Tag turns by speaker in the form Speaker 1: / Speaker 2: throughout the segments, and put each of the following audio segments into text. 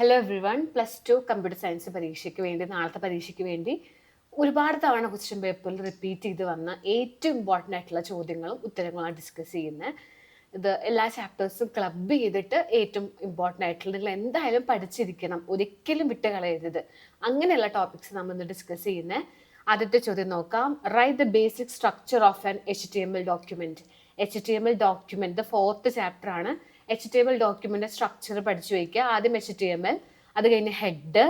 Speaker 1: Hello everyone plus two computer science പരീക്ഷയ്ക്ക് വേണ്ടി നാളത്തെ പരീക്ഷയ്ക്ക് വേണ്ടി ഒരുപാട് തവണ ക്വസ്റ്റ്യൻ പേപ്പറിൽ റിപ്പീറ്റ് ചെയ്ത് വന്ന ഏറ്റവും ഇമ്പോർട്ടന്റ് ആയിട്ടുള്ള ചോദ്യങ്ങളും ഉത്തരങ്ങളാണ് ഡിസ്കസ് ചെയ്യുന്നത് ഇത് എല്ലാ ചാപ്റ്റേഴ്സും ക്ലബ് ചെയ്തിട്ട് ഏറ്റവും ഇമ്പോർട്ടന്റ് ആയിട്ടുള്ള നിങ്ങൾ എന്തായാലും പഠിച്ചിരിക്കണം. ഒരിക്കലും വിട്ട് കളയരുത് അങ്ങനെയുള്ള ടോപ്പിക്സ് നമ്മൾ ഇന്ന് ഡിസ്കസ് ചെയ്യുന്നത് ആദ്യത്തെ ചോദ്യം നോക്കാം. Write the basic structure of an H T M L document H T M L document fourth chapter ആണ്. H T M L document structure പഠിച്ചു വയ്ക്കുക. ആദ്യം എച്ച് ടി എം എൽ അത് കഴിഞ്ഞ് ഹെഡ്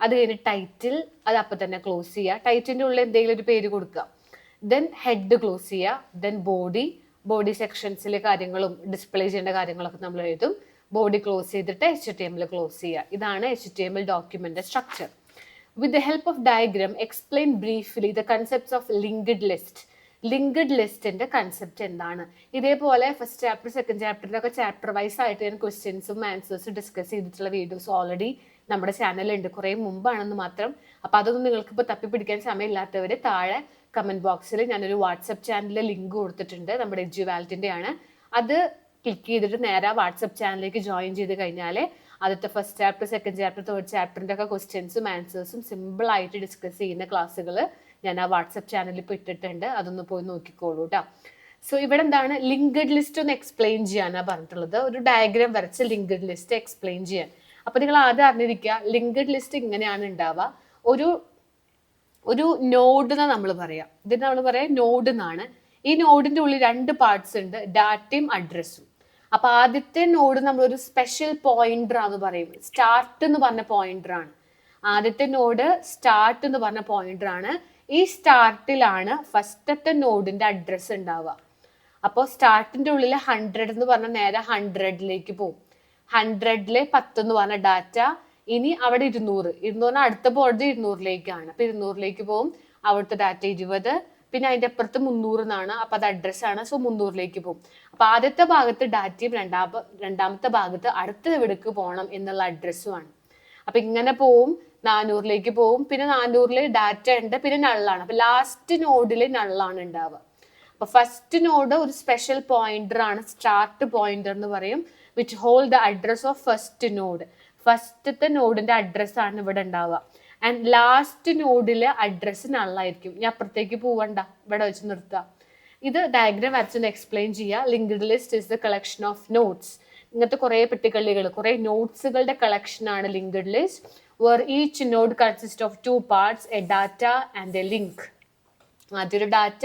Speaker 1: അത് കഴിഞ്ഞ് ടൈറ്റിൽ അത് അപ്പം തന്നെ ക്ലോസ് ചെയ്യുക. ടൈറ്റിന്റെ ഉള്ളിൽ എന്തെങ്കിലും ഒരു പേര് കൊടുക്കുക. ദെൻ ഹെഡ് ക്ലോസ് ചെയ്യുക. ദെൻ ബോഡി ബോഡി സെക്ഷൻസിലെ കാര്യങ്ങളും ഡിസ്പ്ലേ ചെയ്യേണ്ട കാര്യങ്ങളൊക്കെ നമ്മൾ എഴുതും. ബോഡി ക്ലോസ് ചെയ്തിട്ട് H T M L close ചെയ്യുക. ഇതാണ് H T M L document structure with the help of diagram explain briefly the concepts of linked list. Linked ലിസ്റ്റിന്റെ കൺസെപ്റ്റ് എന്താണ്? ഇതേപോലെ ഫസ്റ്റ് ചാപ്റ്റർ സെക്കൻഡ് ചാപ്റ്ററിലൊക്കെ ചാപ്റ്റർ വൈസ് ആയിട്ട് ഞാൻ ക്വസ്റ്റ്യൻസും ആൻസേഴ്സും ഡിസ്കസ് ചെയ്തിട്ടുള്ള വീഡിയോസ് ഓൾറെഡി നമ്മുടെ ചാനലുണ്ട് കുറേ മുമ്പാണെന്ന് മാത്രം. അപ്പൊ അതൊന്നും നിങ്ങൾക്ക് ഇപ്പൊ തപ്പി പിടിക്കാൻ സമയമില്ലാത്തവർ താഴെ കമന്റ് ബോക്സിൽ ഞാനൊരു വാട്സപ്പ് ചാനലിലെ ലിങ്ക് കൊടുത്തിട്ടുണ്ട്. നമ്മുടെ എഡ്ജുവാലിറ്റിന്റെ ആണ് അത് ക്ലിക്ക് ചെയ്തിട്ട് നേരെ വാട്സപ്പ് ചാനലിലേക്ക് ജോയിൻ ചെയ്ത് കഴിഞ്ഞാൽ ആദ്യത്തെ first chapter second chapter third ചാപ്റ്ററിന്റെ ഒക്കെ ക്വസ്റ്റ്യൻസും ആൻസേഴ്സും സിമ്പിൾ ആയിട്ട് ഡിസ്കസ് ചെയ്യുന്ന ക്ലാസ്സുകൾ ഞാൻ ആ വാട്സപ്പ് ചാനലിൽ ഇപ്പോൾ ഇട്ടിട്ടുണ്ട്. അതൊന്ന് പോയി നോക്കിക്കോളൂ കേട്ടോ സോ ഇവിടെ എന്താണ്? ലിങ്ക്ഡ് ലിസ്റ്റ് ഒന്ന് എക്സ്പ്ലെയിൻ ചെയ്യാനാണ് പറഞ്ഞിട്ടുള്ളത്. ഒരു ഡയഗ്രാം വരച്ച് ലിങ്ക്ഡ് ലിസ്റ്റ് എക്സ്പ്ലെയിൻ ചെയ്യാൻ. അപ്പൊ നിങ്ങൾ ആദ്യം അറിഞ്ഞിരിക്കുക ലിങ്ക്ഡ് ലിസ്റ്റ് ഇങ്ങനെയാണ് ഉണ്ടാവുക. ഒരു ഒരു നോഡ് എന്നാ നമ്മൾ പറയാം. ഇതിന് നമ്മൾ പറയാം നോഡ് എന്നാണ് ഈ നോഡിന്റെ ഉള്ളിൽ രണ്ട് പാർട്സ് ഉണ്ട് ഡാറ്റയും അഡ്രസ്സും അപ്പൊ ആദ്യത്തെ നോഡ് നമ്മൾ ഒരു സ്പെഷ്യൽ പോയിന്റർ എന്ന് പറയും. സ്റ്റാർട്ട് എന്ന് പറഞ്ഞ പോയിന്റർ ആണ്. ആദ്യത്തെ നോഡ് സ്റ്റാർട്ട് എന്ന് പറഞ്ഞ പോയിന്റർ ആണ്. ഈ സ്റ്റാർട്ടിലാണ് ഫസ്റ്റത്തെ നോഡിന്റെ അഡ്രസ്സ് ഉണ്ടാവുക. അപ്പോൾ സ്റ്റാർട്ടിന്റെ ഉള്ളിൽ ഹൺഡ്രഡ് എന്ന് പറഞ്ഞാൽ നേരെ ഹൺഡ്രഡിലേക്ക് പോകും ഹൺഡ്രഡിലെ പത്ത് എന്ന് പറഞ്ഞ ഡാറ്റ ഇനി അവിടെ ഇരുന്നൂറ്. ഇരുന്നൂറിന് അടുത്ത പോയത് ഇരുന്നൂറിലേക്കാണ്. അപ്പൊ ഇരുന്നൂറിലേക്ക് പോകും അവിടുത്തെ ഡാറ്റ ഇരുപത്. പിന്നെ അതിന്റെ അപ്പുറത്ത് മുന്നൂറ് എന്നാണ്. അപ്പൊ അത് അഡ്രസ് ആണ്. സോ മുന്നൂറിലേക്ക് പോകും അപ്പൊ ആദ്യത്തെ ഭാഗത്ത് ഡാറ്റയും രണ്ടാമ രണ്ടാമത്തെ ഭാഗത്ത് അടുത്ത എവിടേക്ക് പോകണം എന്നുള്ള അഡ്രസ്സും ആണ്. അപ്പൊ ഇങ്ങനെ പോവും. നാനൂറിലേക്ക് പോവും പിന്നെ നാനൂറിൽ ഡാറ്റ ഉണ്ട്. പിന്നെ നള്ളാണ് അപ്പൊ ലാസ്റ്റ് നോഡിൽ നള്ളാണ് ഉണ്ടാവുക അപ്പൊ ഫസ്റ്റ് നോഡ് ഒരു സ്പെഷ്യൽ പോയിന്റർ ആണ്. സ്റ്റാർട്ട് പോയിന്റർ എന്ന് പറയും. Which hold the address of first node ഫസ്റ്റത്തെ നോഡിന്റെ അഡ്രസ് ആണ് ഇവിടെ ഉണ്ടാവുക ആൻഡ് ലാസ്റ്റ് നോഡിലെ അഡ്രസ്സ് നള്ളായിരിക്കും ഞാൻ അപ്പുറത്തേക്ക് പോവണ്ട. ഇവിടെ വെച്ച് നിർത്തുക ഇത് ഡയഗ്രാം വരച്ചൊന്ന് എക്സ്പ്ലെയിൻ ചെയ്യുക linked list is the collection of notes ഇങ്ങനത്തെ കുറേ പെട്ടിക്കള്ളികൾ കുറേ നോട്ട്സുകളുടെ കളക്ഷൻ ആണ് linked list where each node consists of two parts, a data and a link. ആദ്യം ഒരു ഡാറ്റ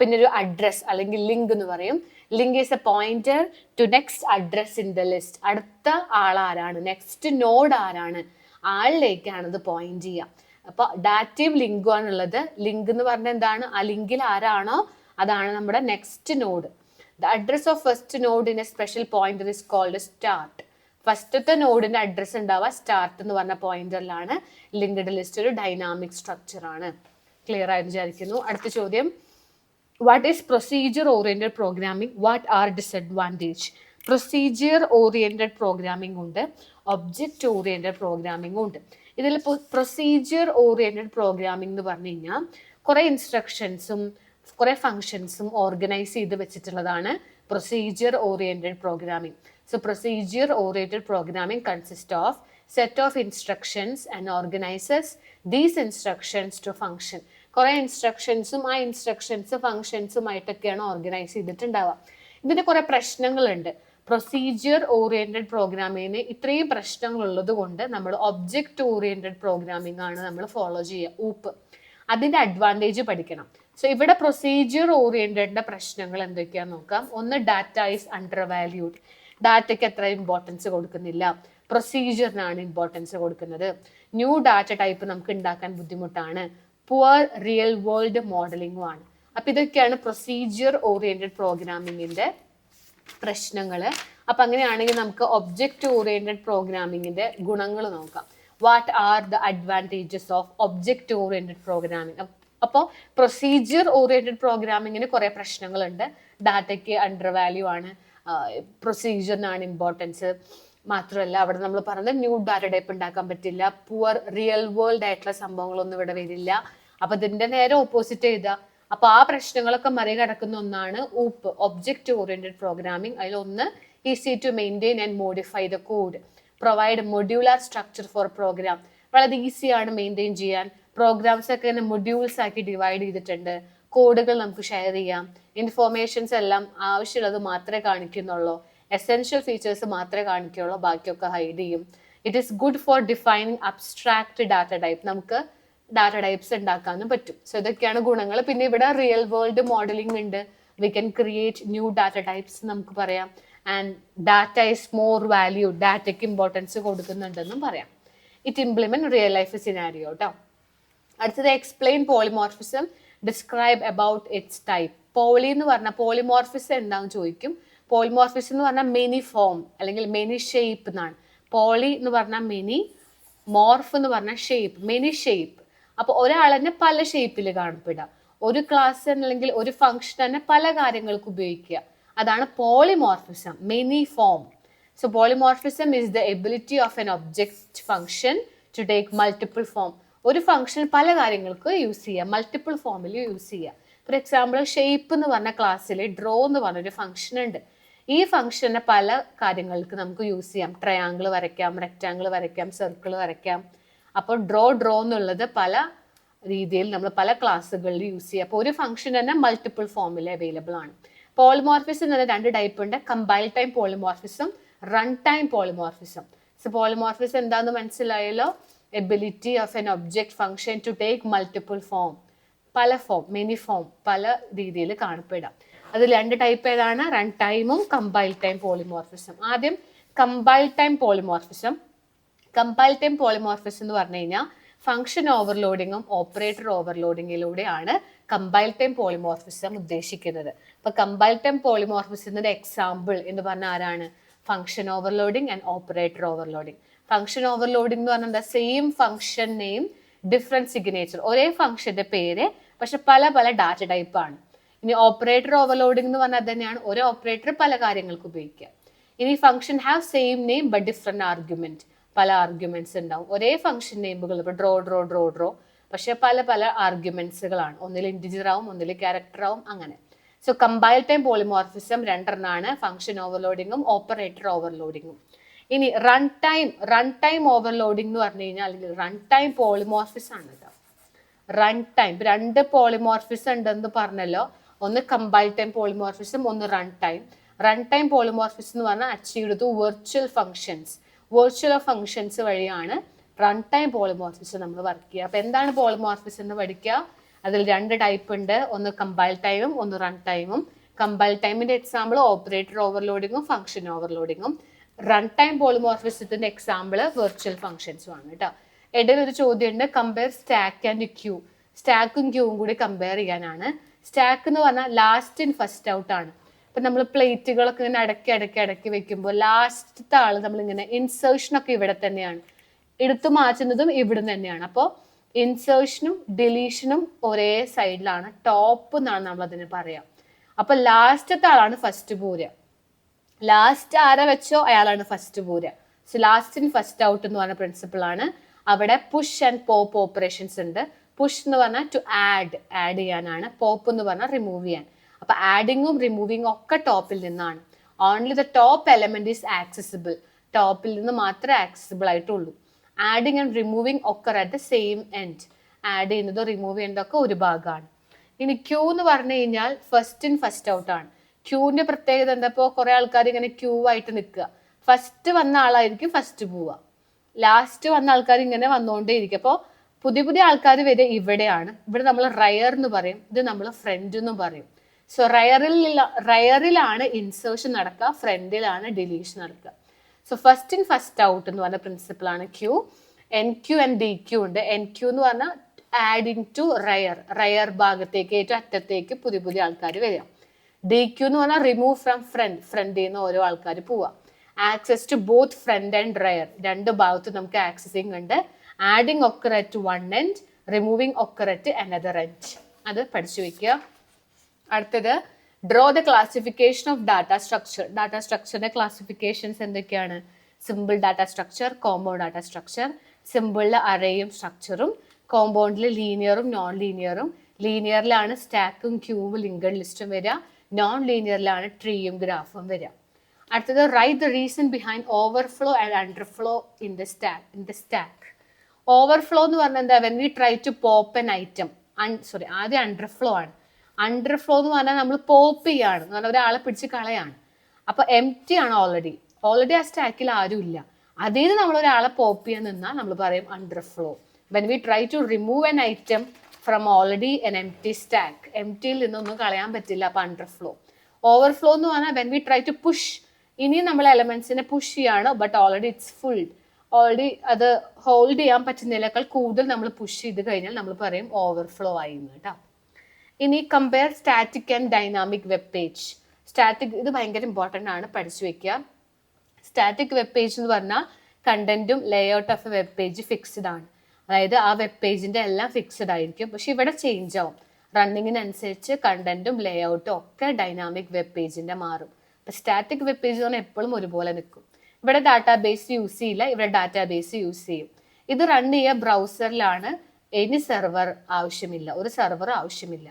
Speaker 1: പിന്നെ ഒരു അഡ്രസ് അല്ലെങ്കിൽ ലിങ്ക് എന്ന് പറയും. Link is a pointer to next address in the list അടുത്ത ആളാരാണ്? നെക്സ്റ്റ് നോഡ് ആരാണ്? ആളിലേക്കാണ് ഇത് പോയിന്റ് ചെയ്യുക. അപ്പൊ ഡാറ്റയും ലിങ്കും ആണുള്ളത്. ലിങ്ക് എന്ന് പറഞ്ഞാൽ എന്താണ്? ആ ലിങ്കിൽ ആരാണോ? അതാണ് നമ്മുടെ next node the address of first node in a special pointer is called start ഫസ്റ്റത്തെ നോഡിന്റെ അഡ്രസ് ഉണ്ടാവുക സ്റ്റാർട്ട് എന്ന് പറഞ്ഞ പോയിന്റിലാണ് ലിങ്ക്ഡ് ലിസ്റ്റ് ഒരു ഡൈനാമിക് സ്ട്രക്ചർ ആണ്. ക്ലിയർ ആയി വിചാരിക്കുന്നു. അടുത്ത ചോദ്യം. What is procedure oriented programming what are disadvantage procedure oriented programming ഉണ്ട്. ഒബ്ജക്റ്റ് ഓറിയന്റഡ് പ്രോഗ്രാമിംഗ് ഉണ്ട്. ഇതിൽ പ്രൊസീജിയർ ഓറിയന്റഡ് പ്രോഗ്രാമിംഗ് എന്ന് പറഞ്ഞു കഴിഞ്ഞാൽ കുറേ ഇൻസ്ട്രക്ഷൻസും കുറേ ഫങ്ഷൻസും ഓർഗനൈസ് ചെയ്ത് വെച്ചിട്ടുള്ളതാണ് procedure oriented programming procedure oriented programming consist of set of instructions and organizes these instructions to function കുറേ ഇൻസ്ട്രക്ഷൻസും ആ ഇൻസ്ട്രക്ഷൻസ് ഫങ്ഷൻസുമായിട്ടൊക്കെയാണ് ഓർഗനൈസ് ചെയ്തിട്ടുണ്ടാവുക. ഇതിന് കുറേ പ്രശ്നങ്ങളുണ്ട്. പ്രൊസീജിയർ ഓറിയന്റഡ് പ്രോഗ്രാമിങ്ങിന് ഇത്രയും പ്രശ്നങ്ങൾ ഉള്ളത് കൊണ്ട് നമ്മൾ ഒബ്ജക്റ്റ് ഓറിയന്റഡ് പ്രോഗ്രാമിംഗ് ആണ് നമ്മൾ ഫോളോ ചെയ്യുക. ഊപ്പ് അതിന്റെ അഡ്വാന്റേജ് പഠിക്കണം. സോ ഇവിടെ പ്രൊസീജിയർ ഓറിയന്റഡിന്റെ പ്രശ്നങ്ങൾ എന്തൊക്കെയാണെന്ന് നോക്കാം. ഒന്ന് ഡാറ്റ ഈസ് അണ്ടർ വാല്യൂഡ് ഡാറ്റയ്ക്ക് അത്ര ഇമ്പോർട്ടൻസ് കൊടുക്കുന്നില്ല. പ്രൊസീജിയറിനാണ് ഇമ്പോർട്ടൻസ് കൊടുക്കുന്നത്. ന്യൂ ഡാറ്റ ടൈപ്പ് നമുക്ക് ഉണ്ടാക്കാൻ ബുദ്ധിമുട്ടാണ്. പുവർ റിയൽ വേൾഡ് മോഡലിംഗും ആണ്. അപ്പൊ ഇതൊക്കെയാണ് പ്രൊസീജിയർ ഓറിയന്റഡ് പ്രോഗ്രാമിങ്ങിന്റെ പ്രശ്നങ്ങൾ അപ്പൊ അങ്ങനെയാണെങ്കിൽ നമുക്ക് ഒബ്ജക്റ്റ് ഓറിയന്റഡ് പ്രോഗ്രാമിങ്ങിന്റെ ഗുണങ്ങൾ നോക്കാം. What are the advantages of object oriented programming അപ്പോൾ പ്രൊസീജിയർ ഓറിയന്റഡ് പ്രോഗ്രാമിങ്ങിന് കുറേ പ്രശ്നങ്ങളുണ്ട്. ഡാറ്റയ്ക്ക് അണ്ടർ വാല്യൂ ആണ്. പ്രൊസീജിയറിനാണ് ഇമ്പോർട്ടൻസ് മാത്രമല്ല അവിടെ നമ്മൾ പറഞ്ഞത് ന്യൂ ബാരഡേപ്പ് ഉണ്ടാക്കാൻ പറ്റില്ല. പുവർ റിയൽ വേൾഡ് ആയിട്ടുള്ള സംഭവങ്ങളൊന്നും ഇവിടെ വരില്ല. അപ്പൊ ഇതിന്റെ നേരെ ഓപ്പോസിറ്റ് ചെയ്ത അപ്പൊ ആ പ്രശ്നങ്ങളൊക്കെ മറികടക്കുന്ന ഒന്നാണ് ഊപ്പ് ഒബ്ജക്റ്റ് ഓറിയന്റഡ് പ്രോഗ്രാമിംഗ് അതിലൊന്ന് easy to maintain and modify the code provide modular structure for program വളരെ ഈസിയാണ് മെയിന്റെയിൻ ചെയ്യാൻ. പ്രോഗ്രാംസ് ഒക്കെ മൊഡ്യൂൾസ് ആക്കി ഡിവൈഡ് ചെയ്തിട്ടുണ്ട്. കോഡുകൾ നമുക്ക് ഷെയർ ചെയ്യാം. ഇൻഫോർമേഷൻസ് എല്ലാം ആവശ്യമുള്ളത് മാത്രമേ കാണിക്കുന്നുള്ളൂ. എസെൻഷ്യൽ ഫീച്ചേഴ്സ് മാത്രമേ കാണിക്കുള്ളൂ. ബാക്കിയൊക്കെ ഹൈഡ് ചെയ്യും. It is good for defining abstract data type നമുക്ക് ഡാറ്റ ടൈപ്സ് ഉണ്ടാക്കാനും പറ്റും. സോ ഇതൊക്കെയാണ് ഗുണങ്ങൾ പിന്നെ ഇവിടെ റിയൽ വേൾഡ് മോഡലിംഗ് ഉണ്ട്. We can create new data types നമുക്ക് പറയാം. And data is more value ഡാറ്റയ്ക്ക് ഇമ്പോർട്ടൻസ് കൊടുക്കുന്നുണ്ടെന്നും പറയാം. It implement real life scenario കേട്ടോ അടുത്തത് explain polymorphism describe about its type poly എന്ന് പറഞ്ഞാൽ പോളിമോർഫിസ് എന്താണെന്ന് ചോദിക്കും. പോളിമോർഫിസ് എന്ന് പറഞ്ഞാൽ മെനി ഫോം അല്ലെങ്കിൽ മെനി ഷേപ്പ് എന്നാണ്. പോളി എന്ന് പറഞ്ഞാൽ മെനി മോർഫ് എന്ന് പറഞ്ഞാൽ ഷേപ്പ് മെനി ഷേപ്പ് അപ്പോൾ ഒരാൾ തന്നെ പല ഷേപ്പിൽ കാണപ്പെടാം ഒരു ക്ലാസ് അല്ലെങ്കിൽ ഒരു ഫംഗ്ഷൻ തന്നെ പല കാര്യങ്ങൾക്ക് ഉപയോഗിക്കുക. അതാണ് polymorphism many form so polymorphism is the ability of an object function to take multiple form ഒരു ഫംഗ്ഷൻ പല കാര്യങ്ങൾക്ക് യൂസ് ചെയ്യാം. മൾട്ടിപ്പിൾ ഫോമിൽ യൂസ് ചെയ്യാം. ഫോർ എക്സാമ്പിൾ ഷേപ്പ് എന്ന് പറഞ്ഞ ക്ലാസ്സിൽ ഡ്രോ എന്ന് പറഞ്ഞൊരു ഫംഗ്ഷൻ ഉണ്ട്. ഈ ഫംഗ്ഷനെ പല കാര്യങ്ങൾക്ക് നമുക്ക് യൂസ് ചെയ്യാം. ട്രയാങ്കിൾ വരയ്ക്കാം റെക്റ്റാങ്കിൾ വരയ്ക്കാം സർക്കിൾ വരയ്ക്കാം. അപ്പോൾ ഡ്രോ ഡ്രോ എന്നുള്ളത് പല രീതിയിൽ നമ്മൾ പല ക്ലാസ്സുകളിൽ യൂസ് ചെയ്യാം. അപ്പോൾ ഒരു ഫംഗ്ഷൻ തന്നെ മൾട്ടിപ്പിൾ ഫോമിൽ അവൈലബിൾ ആണ്. പോളിമോർഫിസം എന്ന് പറഞ്ഞാൽ രണ്ട് ടൈപ്പ് ഉണ്ട്. Compile time polymorphism run time polymorphism so polymorphism എന്താണെന്ന് മനസ്സിലായല്ലോ? Ability of an object function to take multiple form പല ഫോം മെനി ഫോം പല രീതിയിൽ കാണപ്പെടാം. അത് രണ്ട് ടൈപ്പ് ഏതാണ്? റൺ ടൈമും കമ്പൈൽ ടൈം പോളിമോർഫിസം ആദ്യം compile time polymorphism compile time polymorphism എന്ന് പറഞ്ഞു കഴിഞ്ഞാൽ ഫംഗ്ഷൻ ഓവർലോഡിങ്ങും ഓപ്പറേറ്റർ ഓവർലോഡിങ്ങിലൂടെയാണ് കമ്പൈൽ ടൈം പോളിമോർഫിസം ഉദ്ദേശിക്കുന്നത്. അപ്പൊ കമ്പൈൽ ടൈം പോളിമോർഫിസത്തിന്റെ എക്സാമ്പിൾ എന്ന് പറഞ്ഞാൽ ആരാണ്? Function overloading and operator overloading function overloading എന്ന് പറഞ്ഞാൽ same function name different signature ഒരേ ഫംഗ്ഷന്റെ പേര് പക്ഷെ പല പല ഡാറ്റ ടൈപ്പ് ആണ്. ഇനി ഓപ്പറേറ്റർ ഓവർലോഡിംഗ് എന്ന് പറഞ്ഞാൽ തന്നെയാണ് ഒരു ഓപ്പറേറ്റർ പല കാര്യങ്ങൾക്ക് ഉപയോഗിക്കുക. ഇനി function have same name but different argument പല ആർഗ്യുമെന്റ്സ് ഉണ്ടാവും. ഒരേ ഫംഗ്ഷൻ നെയിമുകൾ ഇപ്പോൾ ഡ്രോ ഡ്രോ ഡ്രോ ഡ്രോ പക്ഷെ പല പല ആർഗ്യുമെന്റ്സുകളാണ് ഒന്നിൽ ഇൻഡിജർ ആവും ഒന്നിൽ ക്യാരക്ടർ ആവും അങ്ങനെ. സോ കമ്പൈൽ ടൈം പോളിമോർഫിസം രണ്ടെണ്ണമാണ് ഫംഗ്ഷൻ ഓവർലോഡിങ്ങും ഓപ്പറേറ്റർ ഓവർലോഡിങ്ങും ഇനി run time run time overloading എന്ന് പറഞ്ഞു കഴിഞ്ഞാൽ അല്ലെങ്കിൽ റൺ ടൈം പോളിമോർഫിസ് ആണ് കേട്ടോ റൺ ടൈം രണ്ട് പോളിമോർഫിസ് ഉണ്ടെന്ന് പറഞ്ഞല്ലോ. ഒന്ന് കമ്പൈൽ ടൈം പോളിമോർഫിസും ഒന്ന് run time run time polymorphism എന്ന് പറഞ്ഞാൽ achieve to virtual functions virtual functions വഴിയാണ് റൺ ടൈം പോളിമോർഫിസ് നമ്മൾ വർക്ക് ചെയ്യുക. അപ്പോൾ എന്താണ് പോളിമോർഫിസ് എന്ന് പഠിക്കുക? അതിൽ രണ്ട് ടൈപ്പ് ഉണ്ട്. ഒന്ന് കമ്പൈൽ ടൈമും ഒന്ന് റൺ ടൈമും കമ്പൈൽ ടൈമിന്റെ എക്സാമ്പിൾ ഓപ്പറേറ്റർ ഓവർലോഡിങ്ങും ഫങ്ഷൻ ഓവർലോഡിങ്ങും റൺ ടൈം പോളിമോർഫിസത്തിന്റെ എക്സാമ്പിൾ വെർച്വൽ ഫംഗ്ഷൻസും ആണ് കേട്ടോ ഇടയിൽ ഒരു ചോദ്യം ഉണ്ട് കമ്പയർ സ്റ്റാക്ക് ആൻഡ് ക്യൂ സ്റ്റാക്കും ക്യൂവും കൂടി കമ്പയർ ചെയ്യാനാണ്. സ്റ്റാക്ക് എന്ന് പറഞ്ഞാൽ ലാസ്റ്റ് ഇൻ ഫസ്റ്റ് ഔട്ട് ആണ്. ഇപ്പൊ നമ്മൾ പ്ലേറ്റുകളൊക്കെ ഇങ്ങനെ അടക്കി അടക്കി അടക്കി വെക്കുമ്പോൾ ലാസ്റ്റത്തെ ഇങ്ങനെ നമ്മളിങ്ങനെ ഇൻസേർഷനൊക്കെ ഇവിടെ തന്നെയാണ്. എടുത്തു മാറ്റുന്നതും ഇവിടെ തന്നെയാണ്. അപ്പോൾ ഇൻസേർഷനും ഡിലീഷനും ഒരേ സൈഡിലാണ് ടോപ്പ് എന്നാണ് നമ്മൾ അതിന് പറയാം. അപ്പൊ ലാസ്റ്റത്തെ ആളാണ് ഫസ്റ്റ് പോരുക ലാസ്റ്റ് ആരെ വെച്ചോ അയാളാണ് ഫസ്റ്റ് പോരുക so last in first out എന്ന് പറഞ്ഞ പ്രിൻസിപ്പിൾ ആണ്. അവിടെ പുഷ് ആൻഡ് പോപ്പ് ഓപ്പറേഷൻസ് ഉണ്ട്. പുഷ് എന്ന് പറഞ്ഞാൽ ടു ആഡ് ആഡ് ചെയ്യാനാണ്. പോപ്പ് എന്ന് പറഞ്ഞാൽ റിമൂവ് ചെയ്യാൻ. അപ്പൊ ആഡിങ്ങും റിമൂവിങ്ങും ഒക്കെ ടോപ്പിൽ നിന്നാണ്. Only the top element is accessible ടോപ്പിൽ നിന്ന് മാത്രമേ ആക്സസിബിൾ ആയിട്ടുള്ളൂ. ആഡിങ് ആൻഡ് റിമൂവിങ് ഒക്കെ at the same end add ചെയ്യുന്നതോ റിമൂവ് ചെയ്യുന്നതോ ഒക്കെ ഒരു ഭാഗമാണ്. ഇനി ക്യൂ എന്ന് പറഞ്ഞു കഴിഞ്ഞാൽ ഫസ്റ്റ് ഇൻ ഫസ്റ്റ് ഔട്ട് ആണ്. ക്യൂവിന്റെ പ്രത്യേകത എന്താ? ഇപ്പോൾ കുറെ ആൾക്കാർ ഇങ്ങനെ ക്യൂ ആയിട്ട് നിൽക്കുക. ഫസ്റ്റ് വന്ന ആളായിരിക്കും ഫസ്റ്റ് പോവുക. ലാസ്റ്റ് വന്ന ആൾക്കാർ ഇങ്ങനെ വന്നുകൊണ്ടേ ഇരിക്കും അപ്പോൾ പുതിയ പുതിയ ആൾക്കാർ വരെ ഇവിടെയാണ്. ഇവിടെ നമ്മൾ റയർ എന്ന് പറയും. ഇത് നമ്മൾ ഫ്രണ്ട് എന്ന് പറയും. സോ റയറിൽ റയറിലാണ് ഇൻസേർഷൻ നടക്കുക. ഫ്രണ്ടിലാണ് ഡിലീഷൻ നടക്കുക. So first in first out എന്ന് പറഞ്ഞ പ്രിൻസിപ്പിൾ ആണ് queue enqueue and dequeue ഉണ്ട്. എൻ ക്യൂ എന്ന് പറഞ്ഞാൽ ആഡിങ് ടു റയർ റയർ ഭാഗത്തേക്ക് ഏറ്റവും അറ്റത്തേക്ക് പുതിയ പുതിയ ആൾക്കാർ വരിക. ഡി ക്യു എന്ന് പറഞ്ഞാൽ റിമൂവ് ഫ്രം ഫ്രണ്ട് ഫ്രണ്ടിൽ നിന്ന് ഓരോ ആൾക്കാർ പോവുക access to both front and rear രണ്ട് ഭാഗത്തും നമുക്ക് ആക്സസിങ് ഉണ്ട് adding occur at one end removing occur at another end അത് പഠിച്ചു വെക്കുക. അടുത്തത് draw the classification of data structure data സ്ട്രക്ചറിന്റെ classifications എന്തൊക്കെയാണ്? Simple data structure compound data structure സിമ്പിളിൽ അറേയും സ്ട്രക്ചറും കോമ്പൗണ്ടിൽ ലീനിയറും നോൺ ലീനിയറും ലീനിയറിലാണ് സ്റ്റാക്കും ക്യൂവും ലിങ്കഡ് ലിസ്റ്റും വരിക. നോൺ ലീനിയറിലാണ് ട്രീയും ഗ്രാഫും വരിക അടുത്തത് write the reason behind overflow and underflow in the stack in the stack overflow എന്ന് പറഞ്ഞാൽ എന്താ? When we try to pop an item sorry ആദ്യം അണ്ടർഫ്ലോ ആണ്. അണ്ടർഫ്ലോ എന്ന് പറഞ്ഞാൽ നമ്മൾ പോപ്പ് ചെയ്യാണ് എന്ന് പറഞ്ഞാൽ ഒരാളെ പിടിച്ച് കളയാണ്. അപ്പൊ എം ടി ആണ് ഓൾറെഡി ഓൾറെഡി ആ സ്റ്റാക്കിൽ ആരും ഇല്ല. അതിൽ നമ്മൾ ഒരാളെ പോപ്പ് ചെയ്യാൻ നിന്നാൽ നമ്മൾ പറയും underflow when we try to remove an item from already an empty stack M ടിയിൽ നിന്നൊന്നും കളയാൻ പറ്റില്ല അപ്പൊ അണ്ടർഫ്ലോ ഓവർഫ്ലോ എന്ന് പറഞ്ഞാൽ when we try to push ഇനി നമ്മൾ എലമെന്റ്സിനെ പുഷ് ചെയ്യാണ് but already it's full already അത് ഹോൾഡ് ചെയ്യാൻ പറ്റുന്നതിനേക്കാൾ കൂടുതൽ നമ്മൾ പുഷ് ചെയ്ത് കഴിഞ്ഞാൽ നമ്മൾ പറയും ഓവർഫ്ലോ ആയി എന്ന് കേട്ടോ. ഇനി compare static and dynamic web page static ഇത് ഭയങ്കര ഇമ്പോർട്ടന്റ് ആണ് പഠിച്ചു വെക്കുക. സ്റ്റാറ്റിക് വെബ് പേജ് എന്ന് പറഞ്ഞാൽ കണ്ടന്റും layout of a web page fixed ആണ്. അതായത് ആ വെബ് പേജിന്റെ എല്ലാം ഫിക്സഡ് ആയിരിക്കും. പക്ഷെ ഇവിടെ ചേഞ്ച് ആവും. റണ്ണിങ്ങിനനുസരിച്ച് കണ്ടന്റും ലേഔട്ടും ഒക്കെ ഡൈനാമിക് വെബ് പേജിന്റെ മാറും. അപ്പൊ സ്റ്റാറ്റിക് വെബ് പേജ് പറഞ്ഞാൽ എപ്പോഴും ഒരുപോലെ നിൽക്കും. ഇവിടെ ഡാറ്റാബേസ് യൂസ് ചെയ്യില്ല ഇവിടെ ഡാറ്റാബേസ് യൂസ് ചെയ്യും. ഇത് റൺ ചെയ്യുക ബ്രൗസറിലാണ് എനി സെർവർ ആവശ്യമില്ല. ഒരു സെർവർ ആവശ്യമില്ല.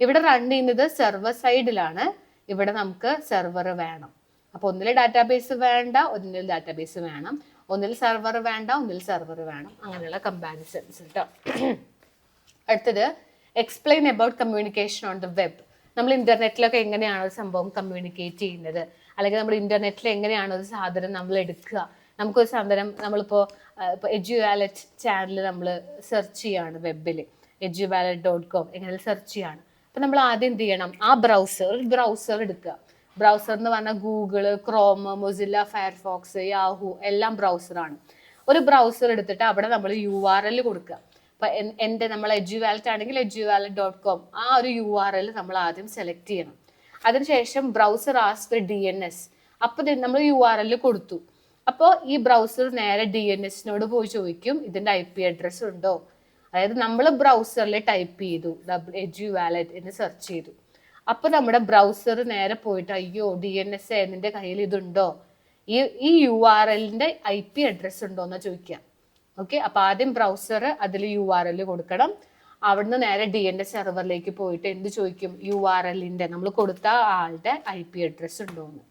Speaker 1: ഇവിടെ റൺ ചെയ്യുന്നത് സെർവർ സൈഡിലാണ് ഇവിടെ നമുക്ക് സെർവർ വേണം. അപ്പൊ ഒന്നിൽ ഡാറ്റാബേസ് വേണ്ട ഒന്നിൽ ഡാറ്റാബേസ് വേണം. ഒന്നിൽ സെർവർ വേണ്ട ഒന്നിൽ സെർവർ വേണം. അങ്ങനെയുള്ള കമ്പാരിസൺസ് കേട്ടോ അടുത്തത് explain about communication on the web നമ്മൾ ഇന്റർനെറ്റിലൊക്കെ എങ്ങനെയാണ് ഒരു സംഭവം കമ്മ്യൂണിക്കേറ്റ് ചെയ്യുന്നത്? അല്ലെങ്കിൽ നമ്മൾ ഇന്റർനെറ്റിൽ എങ്ങനെയാണ് ഒരു സാധനം നമ്മൾ എടുക്കുക? നമുക്കൊരു സാധനം നമ്മളിപ്പോൾ ഇപ്പോൾ എജു വാലറ്റ് ചാനൽ നമ്മൾ സെർച്ച് ചെയ്യാണ് വെബിൽ എജു വാലറ്റ് ഡോട്ട് കോം എങ്ങനെ സെർച്ച് ചെയ്യാണ് അപ്പം നമ്മൾ ആദ്യം എന്ത് ചെയ്യണം? ആ ബ്രൗസർ ബ്രൗസർ എടുക്കുക. ബ്രൗസർ എന്ന് പറഞ്ഞാൽ Google Chrome Mozilla Firefox Yahoo എല്ലാം ബ്രൗസറാണ് ഒരു ബ്രൗസർ എടുത്തിട്ട് അവിടെ നമ്മൾ യു ആർ എൽ കൊടുക്കുക. അപ്പൊ എന്റെ നമ്മൾ എജു വാലറ്റ് ആണെങ്കിൽ എജു വാലറ്റ് ഡോട്ട് കോം ആ ഒരു യു ആർ എൽ നമ്മൾ ആദ്യം സെലക്ട് ചെയ്യണം. അതിനുശേഷം browser as D N S അപ്പൊ നമ്മൾ യു ആർ എൽ കൊടുത്തു. അപ്പോൾ ഈ ബ്രൗസർ നേരെ ഡി എൻ എസിനോട് പോയി ചോദിക്കും ഇതിന്റെ ഐ പി അഡ്രസ് ഉണ്ടോ? അതായത് നമ്മൾ ബ്രൗസറിൽ ടൈപ്പ് ചെയ്തു എജു വാലറ്റ് എന്ന് സെർച്ച് ചെയ്തു. അപ്പൊ നമ്മുടെ ബ്രൗസർ നേരെ പോയിട്ട് അയ്യോ ഡി എൻ എസ് എന്നിന്റെ കയ്യിൽ ഇതുണ്ടോ? ഈ ഈ യു ആർ എല്ലിന്റെ ഐ പി അഡ്രസ് ഉണ്ടോ എന്ന് ചോദിക്കാം. ഓക്കെ അപ്പൊ ആദ്യം ബ്രൗസർ അതിൽ യു ആർ എൽ കൊടുക്കണം. അവിടുന്ന് നേരെ ഡി എൻ എസ് സെർവറിലേക്ക് പോയിട്ട് എന്ത് ചോദിക്കും? യു ആർ എല്ലിന്റെ നമ്മൾ കൊടുത്ത ആളുടെ ഐ പി അഡ്രസ് ഉണ്ടോ എന്ന്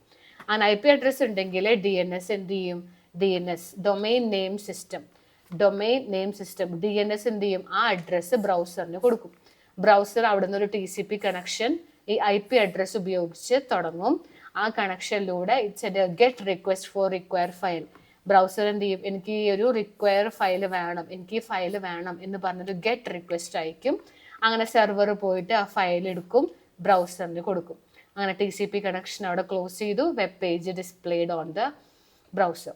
Speaker 1: ആ ഐ പി അഡ്രസ് ഉണ്ടെങ്കിൽ ഡി എൻ എസ് എന്ത് ചെയ്യും? D N S domain name system domain name system D N S എന്ത് ചെയ്യും? ആ അഡ്രസ്സ് ബ്രൗസറിന് കൊടുക്കും. ബ്രൗസർ അവിടുന്ന് ഒരു ടി സി പി കണക്ഷൻ ഈ ഐ പി അഡ്രസ് ഉപയോഗിച്ച് തുടങ്ങും. ആ കണക്ഷനിലൂടെ it's a get request for require file browser എന്ത് ചെയ്യും? എനിക്ക് ഈ ഒരു റിക്വയർ ഫയൽ വേണം എനിക്ക് ഈ ഫയൽ വേണം എന്ന് പറഞ്ഞൊരു ഗെറ്റ് റിക്വസ്റ്റ് അയക്കും. അങ്ങനെ സെർവർ പോയിട്ട് ആ ഫയൽ എടുക്കും ബ്രൗസറിന് കൊടുക്കും. അങ്ങനെ ടി സി പി കണക്ഷൻ അവിടെ ക്ലോസ് ചെയ്തു web page displayed on the browser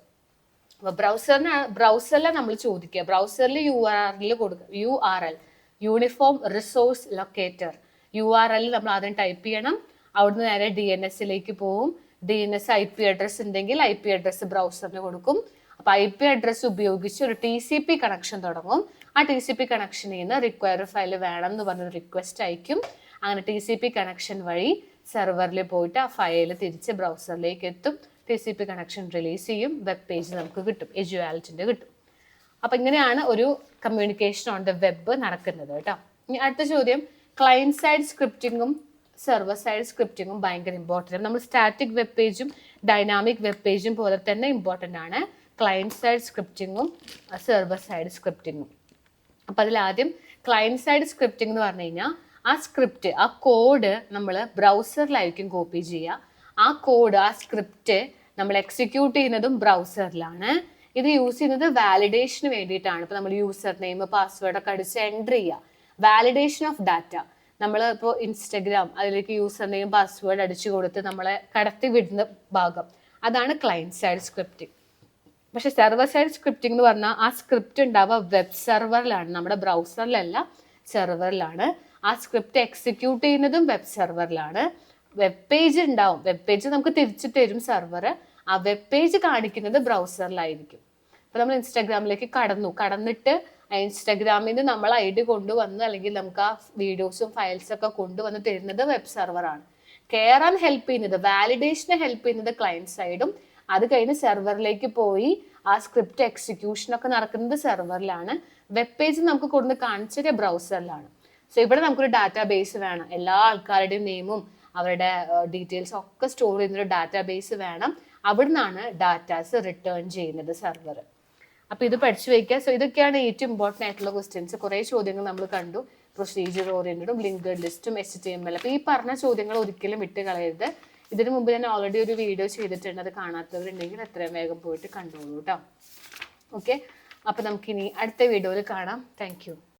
Speaker 1: അപ്പോൾ ബ്രൗസറിന് ബ്രൗസറിലെ നമ്മൾ ചോദിക്കുക. ബ്രൗസറിൽ യു ആർ എല്ലിൽ കൊടുക്കുക U R L uniform resource locator U R L നമ്മൾ ആദ്യം ടൈപ്പ് ചെയ്യണം. അവിടുന്ന് നേരെ ഡി എൻ എസിലേക്ക് പോവും. D N S I P address ഉണ്ടെങ്കിൽ ഐ പി അഡ്രസ് ബ്രൗസറിന് കൊടുക്കും. അപ്പൊ ഐ പി അഡ്രസ് ഉപയോഗിച്ച് ഒരു ടി സി പി കണക്ഷൻ തുടങ്ങും. ആ ടി സി പി കണക്ഷനിൽ നിന്ന് റിക്വയർ ഫയൽ വേണം എന്ന് പറഞ്ഞൊരു റിക്വസ്റ്റ് അയക്കും. അങ്ങനെ ടി സി പി കണക്ഷൻ വഴി സെർവറിൽ പോയിട്ട് ആ ഫയൽ തിരിച്ച് ബ്രൗസറിലേക്ക് എത്തും. T C P connection release ചെയ്യും. വെബ് പേജ് നമുക്ക് കിട്ടും. എജുവാലിറ്റിന്റെ കിട്ടും. അപ്പൊ ഇങ്ങനെയാണ് ഒരു കമ്മ്യൂണിക്കേഷൻ ഓൺ ദ വെബ് നടക്കുന്നത് കേട്ടോ. ഇനി അടുത്ത ചോദ്യം. ക്ലയന്റ് സൈഡ് സ്ക്രിപ്റ്റിങ്ങും സെർവർ സൈഡ് സ്ക്രിപ്റ്റിങ്ങും ഭയങ്കര ഇമ്പോർട്ടന്റ് നമ്മൾ സ്റ്റാറ്റിക് വെബ് പേജും ഡൈനാമിക് വെബ് പേജും പോലെ തന്നെ ഇമ്പോർട്ടന്റ് ആണ്. ക്ലയന്റ് സൈഡ് സ്ക്രിപ്റ്റിങ്ങും സെർവർ സൈഡ് സ്ക്രിപ്റ്റിങ്ങും അപ്പോൾ അതിലാദ്യം ക്ലയന്റ് സൈഡ് സ്ക്രിപ്റ്റിംഗ് എന്ന് പറഞ്ഞു കഴിഞ്ഞാൽ ആ സ്ക്രിപ്റ്റ് ആ കോഡ് നമ്മൾ ബ്രൗസറിലായിരിക്കും കോപ്പി ചെയ്യുക. ആ കോഡ് ആ സ്ക്രിപ്റ്റ് നമ്മൾ എക്സിക്യൂട്ട് ചെയ്യുന്നതും ബ്രൗസറിലാണ് ഇത് യൂസ് ചെയ്യുന്നത് വാലിഡേഷന് വേണ്ടിയിട്ടാണ്. ഇപ്പം നമ്മൾ യൂസർ നെയിം പാസ്വേഡ് ഒക്കെ അടിച്ച് എന്റർ ചെയ്യുക. വാലിഡേഷൻ ഓഫ് ഡാറ്റ നമ്മൾ ഇപ്പോൾ ഇൻസ്റ്റഗ്രാം അതിലേക്ക് യൂസർ നെയിം പാസ്വേഡ് അടിച്ചു കൊടുത്ത് നമ്മളെ കടത്തി വിടുന്ന ഭാഗം. അതാണ് ക്ലയന്റ് സൈഡ് സ്ക്രിപ്റ്റിംഗ് പക്ഷെ സെർവർ സൈഡ് സ്ക്രിപ്റ്റിംഗ് എന്ന് പറഞ്ഞാൽ ആ സ്ക്രിപ്റ്റ് ഉണ്ടാവുക വെബ് സെർവറിലാണ് നമ്മുടെ ബ്രൗസറിലല്ല സെർവറിലാണ് ആ സ്ക്രിപ്റ്റ് എക്സിക്യൂട്ട് ചെയ്യുന്നതും വെബ് സെർവറിലാണ് വെബ് പേജ് ഉണ്ടാവും. വെബ് പേജ് നമുക്ക് തിരിച്ചു തരും സെർവർ ആ വെബ് പേജ് കാണിക്കുന്നത് ബ്രൗസറിലായിരിക്കും അപ്പോൾ നമ്മൾ ഇൻസ്റ്റാഗ്രാമിലേക്ക് കടന്നു. കടന്നിട്ട് ഇൻസ്റ്റാഗ്രാമിൽ നിന്ന് നമ്മൾ ഐ ഡി കൊണ്ടുവന്ന് അല്ലെങ്കിൽ നമുക്ക് ആ വീഡിയോസും ഫയൽസും ഒക്കെ കൊണ്ടുവന്ന് തരുന്നത് വെബ് സെർവറാണ്. കയറാൻ ഹെൽപ്പ് ചെയ്യുന്നത് വാലിഡേഷനെ ഹെൽപ്പ് ചെയ്യുന്നത് ക്ലയന്റ് സൈഡും അത് കഴിഞ്ഞ് സെർവറിലേക്ക് പോയി ആ സ്ക്രിപ്റ്റ് എക്സിക്യൂഷൻ ഒക്കെ നടക്കുന്നത് സെർവറിലാണ് വെബ് പേജ് നമുക്ക് കൊണ്ടുവന്ന് കാണിച്ചത് ബ്രൗസറിലാണ് സോ ഇവിടെ നമുക്കൊരു ഡാറ്റാ ബേസ് വേണം. എല്ലാ ആൾക്കാരുടെയും നെയിമും അവരുടെ ഡീറ്റെയിൽസ് ഒക്കെ സ്റ്റോർ ചെയ്യുന്ന ചെയ്യുന്നൊരു ഡാറ്റാബേസ് വേണം. അവിടുന്നാണ് ഡാറ്റാസ് റിട്ടേൺ ചെയ്യുന്നത് സെർവർ അപ്പോൾ ഇത് പഠിച്ചു വയ്ക്കുക സോ ഇതൊക്കെയാണ് ഏറ്റവും ഇമ്പോർട്ടന്റ് ആയിട്ടുള്ള ക്വസ്റ്റ്യൻസ് കുറേ ചോദ്യങ്ങൾ നമ്മൾ കണ്ടു. പ്രൊസീജിയർ ഓറിയന്റഡും ലിങ്ക്ഡ് ലിസ്റ്റും എച്ച് ടി എം എൽ അപ്പോൾ ഈ പറഞ്ഞ ചോദ്യങ്ങൾ ഒരിക്കലും വിട്ട് കളയരുത്. ഇതിനു മുമ്പ് ഞാൻ ഓൾറെഡി ഒരു വീഡിയോ ചെയ്തിട്ടുണ്ട്. അത് കാണാത്തവരുണ്ടെങ്കിൽ എത്രയും വേഗം പോയിട്ട് കണ്ടോളൂ കേട്ടോ ഓക്കെ അപ്പോൾ നമുക്കിനി അടുത്ത വീഡിയോയിൽ കാണാം. താങ്ക്